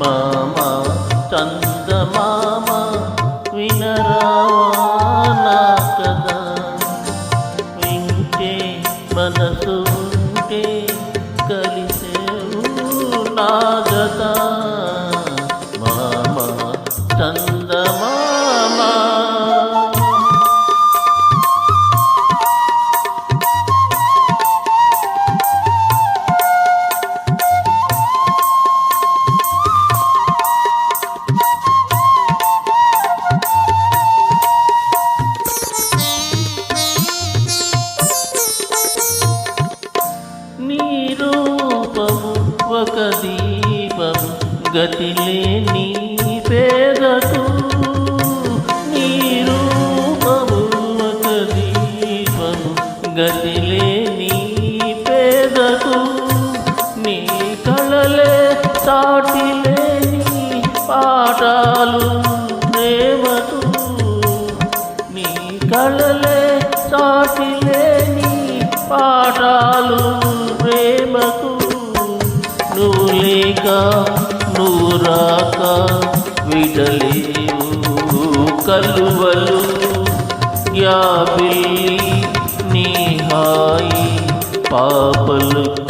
మామ చందమామ వినరావా కదా? వింటే మనసు ఉంటే కలిసేవు నా ఒక దీపము గతిలేని పేదకు నీ రూపము ఒక దీపము గతిలేని పేదకు నీ కళలే సాటిలేని పాఠాలు ప్రేమకు నీ కళలే సాటిలేని పాఠాలు నీగా లేక నువ్వు రాక విడలేవు కలువలు. యాపిల్లి నీ హాయి పాపలకు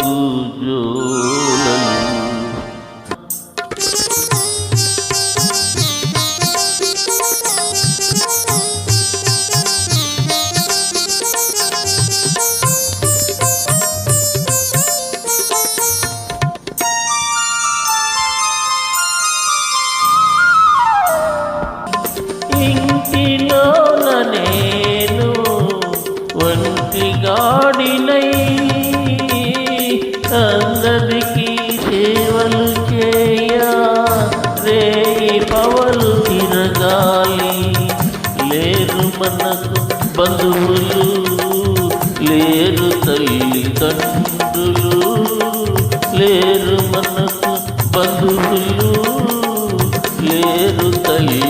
మనకు బంధువులు లేరు తల్లిదండ్రులు లేరు మనకు బంధువులు లేరు తల్లి